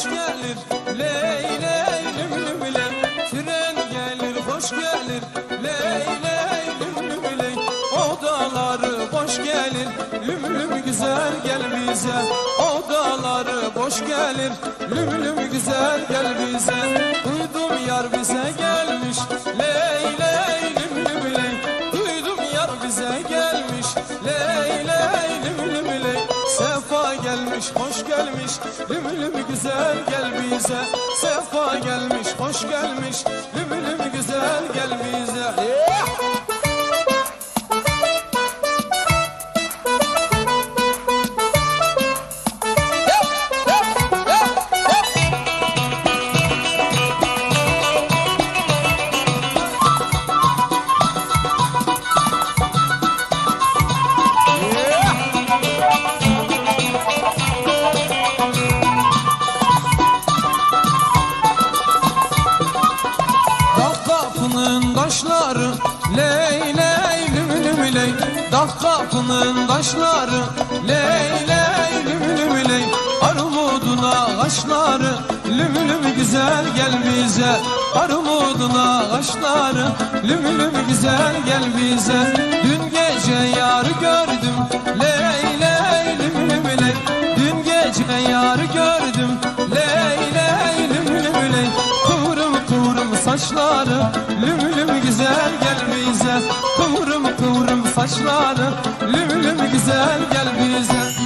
hoş gelir Ley ley lüm lüm ley Tren gelir hoş gelir Ley ley lüm lüm ley Odaları boş gelir Lüm lüm güzel gel bize. Odaları boş gelir Lüm lüm güzel gel bize. Duydum yar bize gelmiş Ley gelmiş Lüm lüm güzel gel bize. Sefa gelmiş hoş gelmiş Lüm lüm taşları Ley ley lüm lüm ley. Dağ kapının taşları Ley ley lüm lüm ley. Armudun ağaçları Lüm lüm güzel gel bize. Armudun ağaçları Lüm lüm güzel gel bize. Dün gece yar gördüm Ley ley lüm lüm ley. Dün gece yar gördüm saçları Lüm lüm güzel gel bize. Kıvrım kıvrım saçları Lüm lüm güzel gel bize